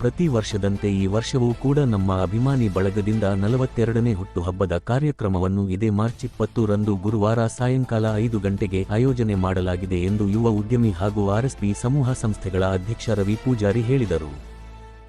ಪ್ರತಿ ವರ್ಷದಂತೆ ಈ ವರ್ಷವೂ ಕೂಡ ನಮ್ಮ ಅಭಿಮಾನಿ ಬಳಗದಿಂದ ನಲವತ್ತೆರಡನೇ ಹುಟ್ಟುಹಬ್ಬದ ಕಾರ್ಯಕ್ರಮವನ್ನು ಇದೇ ಮಾರ್ಚ್ ಇಪ್ಪತ್ತು ರಂದು ಗುರುವಾರ ಸಾಯಂಕಾಲ ಐದು ಗಂಟೆಗೆ ಆಯೋಜನೆ ಮಾಡಲಾಗಿದೆ ಎಂದು ಯುವ ಉದ್ಯಮಿ ಹಾಗೂ ಆರ್ಎಸ್ಪಿ ಸಮೂಹ ಸಂಸ್ಥೆಗಳ ಅಧ್ಯಕ್ಷ ರವಿ ಪೂಜಾರಿ ಹೇಳಿದರು.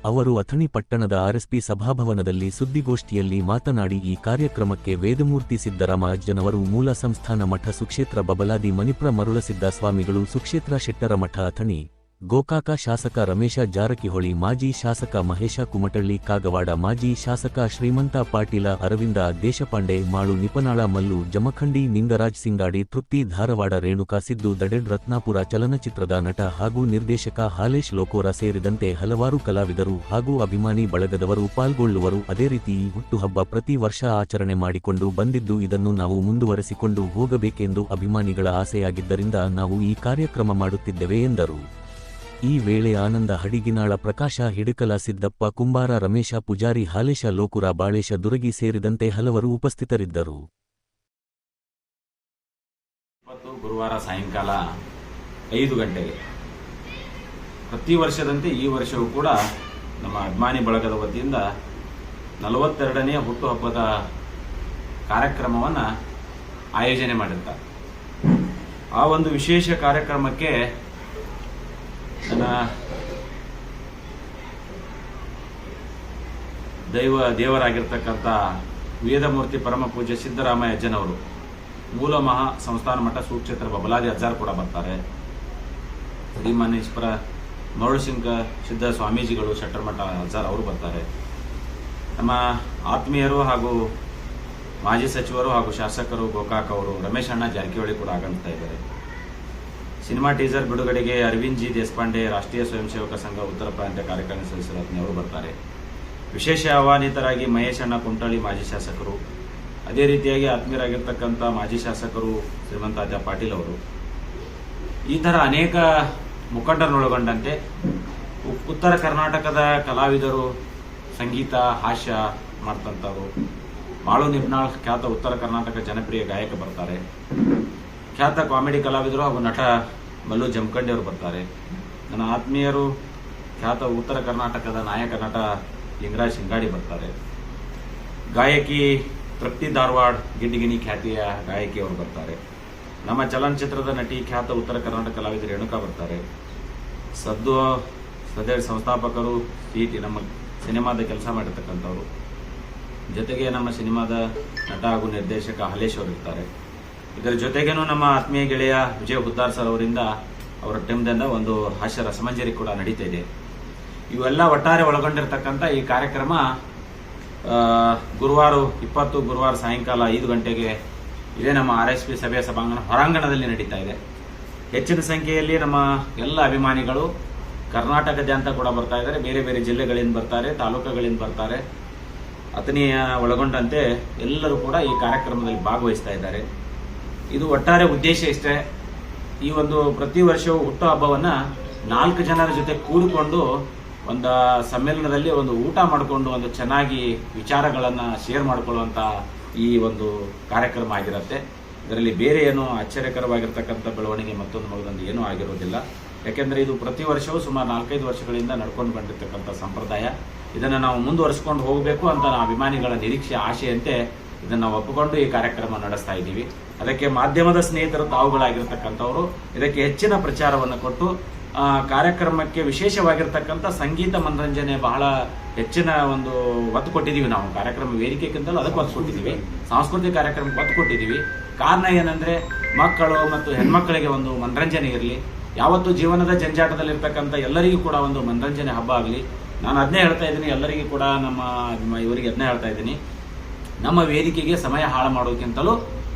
ಅವರು ಅಥಣಿ ಪಟ್ಟಣದ ಆರ್ಎಸ್ಪಿ ಸಭಾಭವನದಲ್ಲಿ ಸುದ್ದಿಗೋಷ್ಠಿಯಲ್ಲಿ ಮಾತನಾಡಿ, ಈ ಕಾರ್ಯಕ್ರಮಕ್ಕೆ ವೇದಮೂರ್ತಿ ಸಿದ್ದರಾಮಜ್ಜನವರು ಮೂಲ ಸಂಸ್ಥಾನ ಮಠ ಸುಕ್ಷೇತ್ರ ಬಬಲಾದಿ ಮಣಿಪ್ರ ಮರುಳಸಿದ್ದ ಸ್ವಾಮಿಗಳು ಸುಕ್ಷೇತ್ರ ಶೆಟ್ಟರ ಮಠ ಅಥಣಿ ಗೋಕಾಕ ಶಾಸಕ ರಮೇಶ ಜಾರಕಿಹೊಳಿ, ಮಾಜಿ ಶಾಸಕ ಮಹೇಶ ಕುಮಟಳ್ಳಿ, ಕಾಗವಾಡ, ಮಾಜಿ ಶಾಸಕ ಶ್ರೀಮಂತ ಪಾಟೀಲ ಅರವಿಂದ ದೇಶಪಾಂಡೆ, ಮಾಳು ನಿಪನಾಳ, ಮಲ್ಲು ಜಮಖಂಡಿ, ನಿಂಗರಾಜ್ ಸಿಂಗಾಡಿ, ತೃಪ್ತಿ ಧಾರವಾಡ, ರೇಣುಕಾ ಸಿದ್ದು, ದಡೆಡ್ ರತ್ನಾಪುರ ಚಲನಚಿತ್ರದ ನಟ ಹಾಗೂ ನಿರ್ದೇಶಕ ಹಾಲೇಶ್ ಲೋಕೋರ ಸೇರಿದಂತೆ ಹಲವಾರು ಕಲಾವಿದರು ಹಾಗೂ ಅಭಿಮಾನಿ ಬಳಗದವರು ಪಾಲ್ಗೊಳ್ಳುವರು. ಅದೇ ರೀತಿ ಈ ಹುಟ್ಟುಹಬ್ಬ ಪ್ರತಿ ವರ್ಷ ಆಚರಣೆ ಮಾಡಿಕೊಂಡು ಬಂದಿದ್ದು ಇದನ್ನು ನಾವು ಮುಂದುವರೆಸಿಕೊಂಡು ಹೋಗಬೇಕೆಂದು ಅಭಿಮಾನಿಗಳ ಆಸೆಯಾಗಿದ್ದರಿಂದ ನಾವು ಈ ಕಾರ್ಯಕ್ರಮ ಮಾಡುತ್ತಿದ್ದೇವೆ ಎಂದರು. ಈ ವೇಳೆ ಆನಂದ ಹಡಿಗಿನಾಳ ಪ್ರಕಾಶ ಹಿಡಕಲ ಸಿದ್ದಪ್ಪ ಕುಂಬಾರ ರಮೇಶ ಪೂಜಾರಿ ಹಾಲೇಶ ಲೋಕುರ ಬಾಳೇಶ ದುರಗಿ ಸೇರಿದಂತೆ ಹಲವರು ಉಪಸ್ಥಿತರಿದ್ದರು. ಗುರುವಾರ ಸಾಯಂಕಾಲ ಐದು ಗಂಟೆಗೆ. ಪ್ರತಿ ವರ್ಷದಂತೆ ಈ ವರ್ಷವೂ ಕೂಡ ನಮ್ಮ ಅಭಿಮಾನಿ ಬಳಗದ ವತಿಯಿಂದ ನಲವತ್ತೆರಡನೇ ಹುಟ್ಟುಹಬ್ಬದ ಕಾರ್ಯಕ್ರಮವನ್ನು ಆಯೋಜನೆ ಮಾಡಿರ್ತಾರೆ. ಆ ಒಂದು ವಿಶೇಷ ಕಾರ್ಯಕ್ರಮಕ್ಕೆ ನನ್ನ ದೈವ ದೇವರಾಗಿರ್ತಕ್ಕಂಥ ವೇದಮೂರ್ತಿ ಪರಮ ಪೂಜೆ ಸಿದ್ದರಾಮಯ್ಯ ಅಜ್ಜನವರು ಮೂಲ ಮಹಾ ಸಂಸ್ಥಾನ ಮಠ ಸುಕ್ಷೇತ್ರ ಬಬಲಾದಿ ಅಜ್ಜಾರ್ ಕೂಡ ಬರ್ತಾರೆ. ಶ್ರೀಮಾನೇಶ್ವರ ಮರುಳಸಿಂಗ ಸಿದ್ಧ ಸ್ವಾಮೀಜಿಗಳು, ಶೆಟ್ಟರ್ ಮಠ ಅಜ್ಜಾರ್ ಅವರು ಬರ್ತಾರೆ. ನಮ್ಮ ಆತ್ಮೀಯರು ಹಾಗೂ ಮಾಜಿ ಸಚಿವರು ಹಾಗೂ ಶಾಸಕರು ಗೋಕಾಕ್ ಅವರು, ರಮೇಶ್ ಅಣ್ಣ ಜಾರಕಿಹೊಳಿ ಕೂಡ ಆಗಮಿಸ್ತಾ ಇದ್ದಾರೆ. ಸಿನಿಮಾ ಟೀಸರ್ ಬಿಡುಗಡೆಗೆ ಅರವಿಂದ್ ಜಿ ದೇಶಪಾಂಡೆ ರಾಷ್ಟ್ರೀಯ ಸ್ವಯಂ ಸೇವಕ ಸಂಘ ಉತ್ತರ ಪ್ರಾಂತ್ಯ ಕಾರ್ಯಕಾರಿಣಿ ಸದಸ್ಯರು ಅವರು ಬರ್ತಾರೆ ವಿಶೇಷ ಆಹ್ವಾನಿತರಾಗಿ ಮಹೇಶ್ ಅಣ್ಣ ಕುಂಟಳ್ಳಿ ಮಾಜಿ ಶಾಸಕರು. ಅದೇ ರೀತಿಯಾಗಿ ಆತ್ಮೀಯರಾಗಿರ್ತಕ್ಕಂಥ ಮಾಜಿ ಶಾಸಕರು ಶ್ರೀಮಂತಾದ್ಯ ಪಾಟೀಲ್ ಅವರು. ಈ ಥರ ಅನೇಕ ಮುಖಂಡರನ್ನೊಳಗೊಂಡಂತೆ ಉತ್ತರ ಕರ್ನಾಟಕದ ಕಲಾವಿದರು ಸಂಗೀತ, ಹಾಸ್ಯ ಮಾಡ್ತಂಥವ್ರು. ಬಾಳು ನಿಪ್ನಾಳ್ ಖ್ಯಾತ ಉತ್ತರ ಕರ್ನಾಟಕ ಜನಪ್ರಿಯ ಗಾಯಕ ಬರ್ತಾರೆ. ಖ್ಯಾತ ಕಾಮಿಡಿ ಕಲಾವಿದರು ಹಾಗೂ ನಟ ಮಲ್ಲು ಜಮಖಂಡಿ ಅವರು ಬರ್ತಾರೆ. ನನ್ನ ಆತ್ಮೀಯರು, ಖ್ಯಾತ ಉತ್ತರ ಕರ್ನಾಟಕದ ನಾಯಕ ನಟ ಲಿಂಗರಾಜ್ ಶಿಂಗಾಡಿ ಬರ್ತಾರೆ. ಗಾಯಕಿ ತೃಪ್ತಿ ಧಾರವಾಡ್, ಗಿಡ್ಡಿಗಿನಿ ಖ್ಯಾತಿಯ ಗಾಯಕಿ ಅವರು ಬರ್ತಾರೆ. ನಮ್ಮ ಚಲನಚಿತ್ರದ ನಟಿ, ಖ್ಯಾತ ಉತ್ತರ ಕರ್ನಾಟಕ ಕಲಾವಿದ ರೇಣುಕಾ ಬರ್ತಾರೆ. ಸದ್ದು, ಸದ್ಯ ಸಂಸ್ಥಾಪಕರು ಸಿಟಿ ನಮ್ಮ ಸಿನಿಮಾದ ಕೆಲಸ ಮಾಡಿರ್ತಕ್ಕಂಥವ್ರು. ಜೊತೆಗೆ ನಮ್ಮ ಸಿನಿಮಾದ ನಟ ಹಾಗೂ ನಿರ್ದೇಶಕ ಹಲೇಶ್ ಅವರು ಇರ್ತಾರೆ. ಇದರ ಜೊತೆಗೇನು ನಮ್ಮ ಆತ್ಮೀಯ ಗೆಳೆಯ ವಿಜಯ ಹುದ್ದಾರ್ ಸರ್ ಅವರಿಂದ ಅವರ ಟೆಮ್ದಿಂದ ಒಂದು ಹಾಸ್ಯ ರಸಮಂಜರಿ ಕೂಡ ನಡೀತಾ ಇದೆ. ಇವೆಲ್ಲ ಒಟ್ಟಾರೆ ಒಳಗೊಂಡಿರ್ತಕ್ಕಂಥ ಈ ಕಾರ್ಯಕ್ರಮ ಗುರುವಾರ ಇಪ್ಪತ್ತು, ಗುರುವಾರ ಸಾಯಂಕಾಲ ಐದು ಗಂಟೆಗೆ ಇದೇ ನಮ್ಮ ಆರ್ ಎಸ್ ಪಿ ಸಭೆಯ ಸಭಾಂಗಣ ಹೊರಾಂಗಣದಲ್ಲಿ ನಡೀತಾ ಇದೆ. ಹೆಚ್ಚಿನ ಸಂಖ್ಯೆಯಲ್ಲಿ ನಮ್ಮ ಎಲ್ಲ ಅಭಿಮಾನಿಗಳು ಕರ್ನಾಟಕದಾದ್ಯಂತ ಕೂಡ ಬರ್ತಾ ಇದ್ದಾರೆ. ಬೇರೆ ಬೇರೆ ಜಿಲ್ಲೆಗಳಿಂದ ಬರ್ತಾರೆ, ತಾಲೂಕುಗಳಿಂದ ಬರ್ತಾರೆ. ಅತನಿಯ ಒಳಗೊಂಡಂತೆ ಎಲ್ಲರೂ ಕೂಡ ಈ ಕಾರ್ಯಕ್ರಮದಲ್ಲಿ ಭಾಗವಹಿಸ್ತಾ ಇದ್ದಾರೆ. ಇದು ಒಟ್ಟಾರೆ ಉದ್ದೇಶ ಇಷ್ಟೇ. ಈ ಒಂದು ಪ್ರತಿ ವರ್ಷವೂ ಹುಟ್ಟುಹಬ್ಬವನ್ನ ನಾಲ್ಕು ಜನರ ಜೊತೆ ಕೂಡಿಕೊಂಡು ಒಂದು ಸಮ್ಮೇಳನದಲ್ಲಿ ಒಂದು ಊಟ ಮಾಡಿಕೊಂಡು ಒಂದು ಚೆನ್ನಾಗಿ ವಿಚಾರಗಳನ್ನು ಶೇರ್ ಮಾಡಿಕೊಳ್ಳುವಂಥ ಈ ಒಂದು ಕಾರ್ಯಕ್ರಮ ಆಗಿರುತ್ತೆ. ಇದರಲ್ಲಿ ಬೇರೆ ಏನು ಆಶ್ಚರ್ಯಕರವಾಗಿರ್ತಕ್ಕಂಥ ಬೆಳವಣಿಗೆ ಮತ್ತೊಂದು ಮಗದೊಂದು ಏನೂ ಆಗಿರೋದಿಲ್ಲ. ಯಾಕೆಂದರೆ ಇದು ಪ್ರತಿ ವರ್ಷವೂ ಸುಮಾರು ನಾಲ್ಕೈದು ವರ್ಷಗಳಿಂದ ನಡ್ಕೊಂಡು ಬಂದಿರತಕ್ಕಂಥ ಸಂಪ್ರದಾಯ. ಇದನ್ನು ನಾವು ಮುಂದುವರಿಸ್ಕೊಂಡು ಹೋಗಬೇಕು ಅಂತ ನಾವು ಅಭಿಮಾನಿಗಳ ನಿರೀಕ್ಷೆ ಆಶೆಯಂತೆ ಇದನ್ನು ಒಪ್ಪಿಕೊಂಡು ಈ ಕಾರ್ಯಕ್ರಮ ನಡೆಸ್ತಾ ಇದ್ದೀವಿ. ಅದಕ್ಕೆ ಮಾಧ್ಯಮದ ಸ್ನೇಹಿತರು ತಾವುಗಳಾಗಿರ್ತಕ್ಕಂಥವರು. ಇದಕ್ಕೆ ಹೆಚ್ಚಿನ ಪ್ರಚಾರವನ್ನು ಕೊಟ್ಟು ಕಾರ್ಯಕ್ರಮಕ್ಕೆ ವಿಶೇಷವಾಗಿರ್ತಕ್ಕಂಥ ಸಂಗೀತ ಮನರಂಜನೆ ಬಹಳ ಹೆಚ್ಚಿನ ಒಂದು ಒತ್ತು ಕೊಟ್ಟಿದ್ದೀವಿ ನಾವು. ಕಾರ್ಯಕ್ರಮ ವೇದಿಕೆಗಿಂತಲೂ ಅದಕ್ಕೆ ಒತ್ತು ಕೊಟ್ಟಿದ್ದೀವಿ. ಸಾಂಸ್ಕೃತಿಕ ಕಾರ್ಯಕ್ರಮಕ್ಕೆ ಒತ್ತು ಕೊಟ್ಟಿದ್ದೀವಿ. ಕಾರಣ ಏನಂದ್ರೆ, ಮಕ್ಕಳು ಮತ್ತು ಹೆಣ್ಮಕ್ಕಳಿಗೆ ಒಂದು ಮನರಂಜನೆ ಇರಲಿ. ಯಾವತ್ತು ಜೀವನದ ಜಂಜಾಟದಲ್ಲಿರ್ತಕ್ಕಂಥ ಎಲ್ಲರಿಗೂ ಕೂಡ ಒಂದು ಮನರಂಜನೆ ಹಬ್ಬ ಆಗಲಿ. ನಾನು ಅದನ್ನೇ ಹೇಳ್ತಾ ಇದ್ದೀನಿ. ಎಲ್ಲರಿಗೂ ಕೂಡ ನಮ್ಮ ಇವರಿಗೆ ಅದನ್ನೇ ಹೇಳ್ತಾ ಇದ್ದೀನಿ. ನಮ್ಮ ವೇದಿಕೆಗೆ ಸಮಯ ಹಾಳು ಮಾಡೋದಕ್ಕಿಂತಲೂ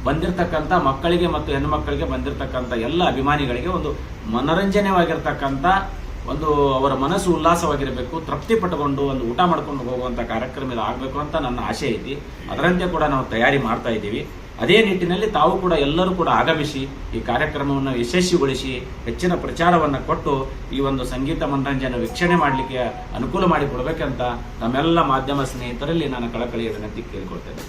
ಬಂದಿರತಕ್ಕಂಥ ಮಕ್ಕಳಿಗೆ ಮತ್ತು ಹೆಣ್ಣುಮಕ್ಕಳಿಗೆ ಬಂದಿರತಕ್ಕಂಥ ಎಲ್ಲ ಅಭಿಮಾನಿಗಳಿಗೆ ಒಂದು ಮನೋರಂಜನೆವಾಗಿರ್ತಕ್ಕಂಥ ಒಂದು ಅವರ ಮನಸ್ಸು ಉಲ್ಲಾಸವಾಗಿರಬೇಕು, ತೃಪ್ತಿ ಪಟ್ಟುಕೊಂಡು ಒಂದು ಊಟ ಮಾಡ್ಕೊಂಡು ಹೋಗುವಂಥ ಕಾರ್ಯಕ್ರಮ ಆಗಬೇಕು ಅಂತ ನನ್ನ ಆಶೆ ಐತಿ. ಅದರಂತೆ ಕೂಡ ನಾವು ತಯಾರಿ ಮಾಡ್ತಾ ಇದ್ದೀವಿ. ಅದೇ ನಿಟ್ಟಿನಲ್ಲಿ ತಾವು ಕೂಡ ಎಲ್ಲರೂ ಕೂಡ ಆಗಮಿಸಿ ಈ ಕಾರ್ಯಕ್ರಮವನ್ನು ಯಶಸ್ವಿಗೊಳಿಸಿ, ಹೆಚ್ಚಿನ ಪ್ರಚಾರವನ್ನು ಕೊಟ್ಟು ಈ ಒಂದು ಸಂಗೀತ ಮನರಂಜನೆ ವೀಕ್ಷಣೆ ಮಾಡಲಿಕ್ಕೆ ಅನುಕೂಲ ಮಾಡಿಕೊಡ್ಬೇಕಂತ ನಮ್ಮೆಲ್ಲ ಮಾಧ್ಯಮ ಸ್ನೇಹಿತರಲ್ಲಿ ನಾನು ಕಳಕಳಿಯ ವಿನಂತಿ ಕೇಳಿಕೊಳ್ತೇನೆ.